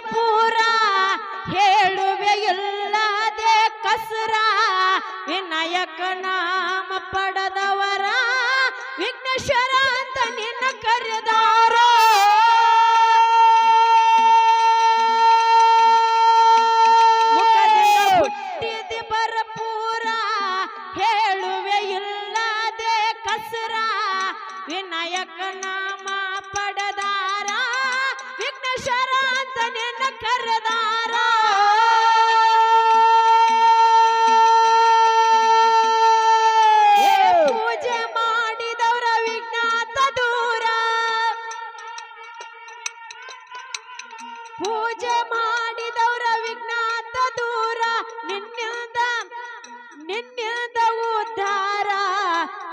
ಬರ್ಪೂರ ಹೇಳುವೆ ಇಲ್ಲದೆ ಕಸರ ವಿನಾಯಕ ನಾಮ ನಿನ್ನಿಂದ ಉದ್ಧಾರ,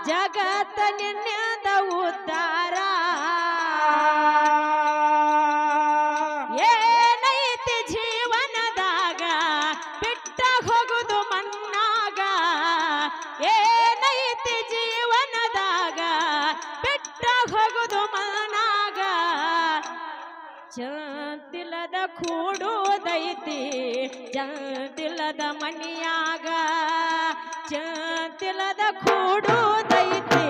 ಜಗತ್ತ ನಿನ್ನದ ಉದ್ಧಾರ. ಏನೈತಿ ಜೀವನದಾಗ, ಬಿಟ್ಟ ಹೋಗುದು ಮನ್ನಾಗ. ಏನೈತಿ ಜೀವನದಾಗ, ಬಿಟ್ಟ ಹೋಗುದು ಮನಾಗ ಚಂತಿಲದ ಕೂಡುವುದೈತಿ ಚಂತಿಲದ ಮನಿಯಾಗ. ಚಂತಿಲ್ಲದ ಕೂಡುವುದೈತಿ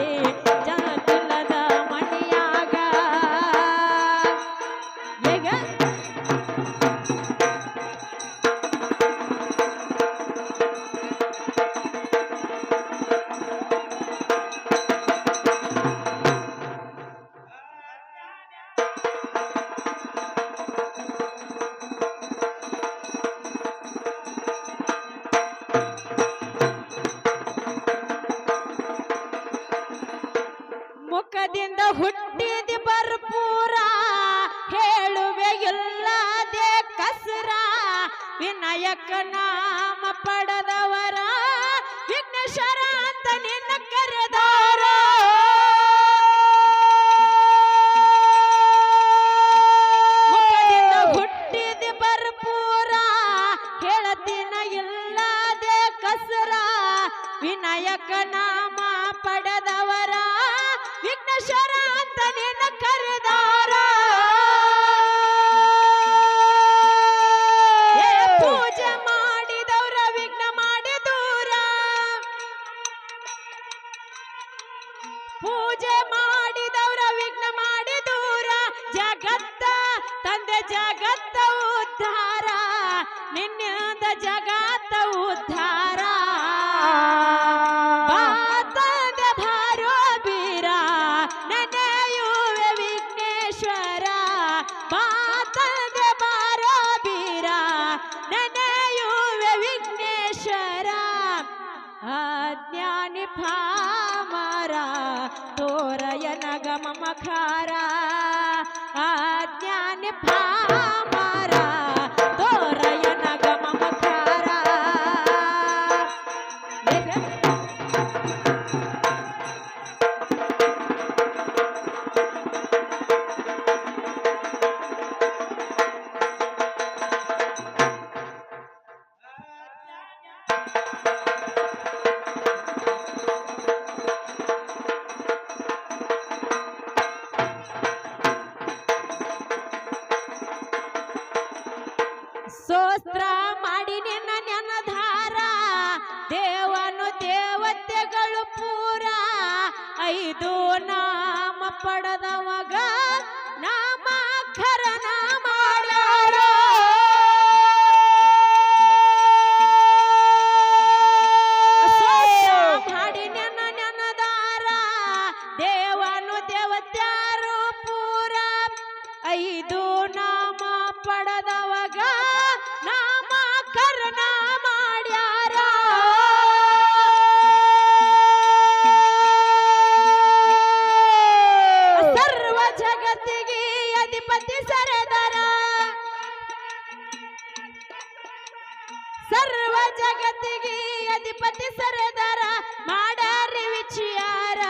ವಿನಾಯಕ ನಾಮ ಪಡೆದವರ ವಿಘ್ನೇಶ್ವರ ಅಂತ ನಿನ್ನ ಕರೆದಾರ ಅಜ್ಞಾನಿ ಭಾಮರ ತೋರಯನ ಗಮ ಮಖಾರ ಅಜ್ಞಾನಿ ಭಾಮರ ತೋರಯನ ಗಮ ಮಖಾರ ನಾಮ ಪಡೆದವಾಗ ನಾಮಾಕ್ಷರನ ಮಾಡ್ಯಾರ ಸೋಸ್ತ್ರ ಮಾಡಿ ನಿನ್ನ ನೆನದಾರ ದೇವನು ದೇವತ್ಯಾರು ಪೂರ. ಐದು ನಾಮ ಪಡೆದವಾಗ ಜಗತ್ತಿಗೆ ಅಧಿಪತಿ ಸರದಾರ ಮಾಡಾರಿ ವಿಚಿಯಾರ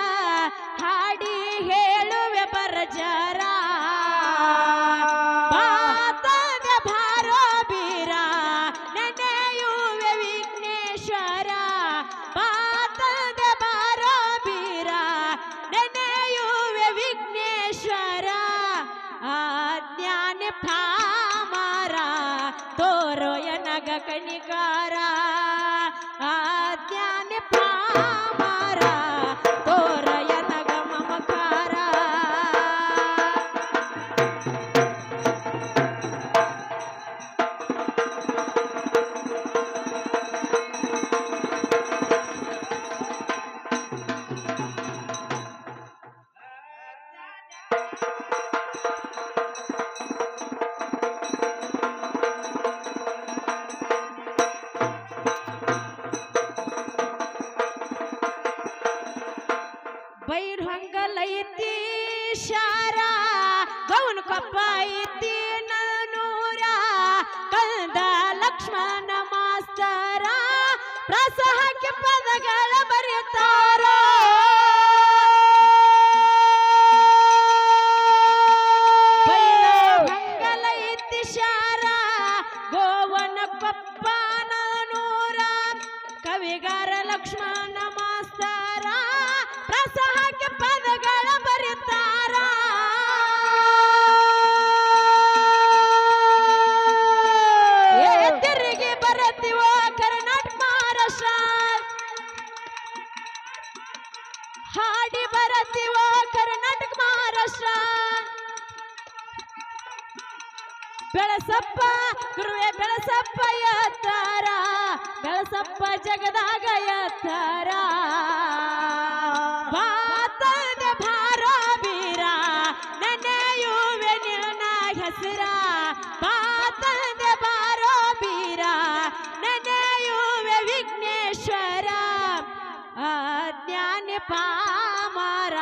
ಹಾಡಿ ಹೇಳುವೆ ಬರಜಾರ ಬಾತದ ಭಾರೋ ಬೀರ ನೆನೆಯುವೆ ವಿಘ್ನೇಶ್ವರ. ಬಾತದ ಬೈರ್ಹಂಗಲೈತಿ ಶಾರ ಗೌನ್ ಕಪ್ಪ ಐತಿ ನೂರ ಕಂದ ಲಕ್ಷ್ಮಣ ಮಾಸ್ತರ ಪ್ರಸಹಕ್ಕೆ ಪದಗಳ ಬರೆಯುತ್ತಾರ ಬೆಳಸಪ್ಪ, ಗುರುವೆ ಬೆಳಸಪ್ಪ, ಎತ್ತಾರ. ಬೆಳಸಪ್ಪ ಜಗದಾಗ ಎತ್ತಾರ. ಬಾತದೆ ಭಾರ ಬೀರ ನೆನೆಯುವೆ ನಿನ್ನ ಹೆಸರ. ಬಾತದೆ ಭಾರ ಬೀರ ನೆನೆಯುವೆ ವಿಘ್ನೇಶ್ವರ. ಅಜ್ಞಾನಿ ಪಾಮರ,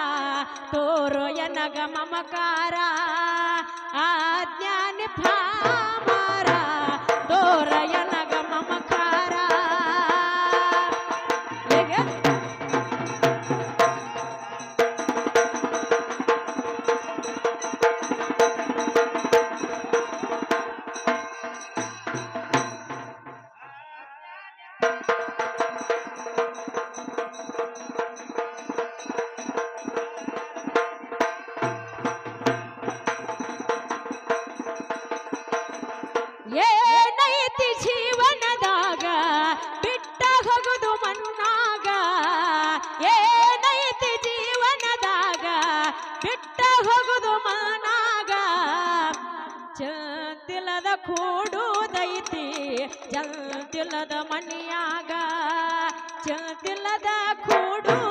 ತೋರೋ ಎನಗ ಮಮಕಾರ. ಅಜ್ಞಾನಿ ಪಾಮರ ತೋರ ಎನಗ ಮಮಕಾರ ಮಣ್ಣಾಗ ಏನೈತಿ ಜೀವನದಾಗ ಬಿಟ್ಟ ಹೋಗುದು ಮನಾಗ. ಚಂತಿಲ್ಲದ ಕೂಡುದೈತಿ ಚಂತಿಲ್ಲದ ಮನಿಯಾಗ. ಚಂತಿಲ್ಲದ ಕೂಡುದ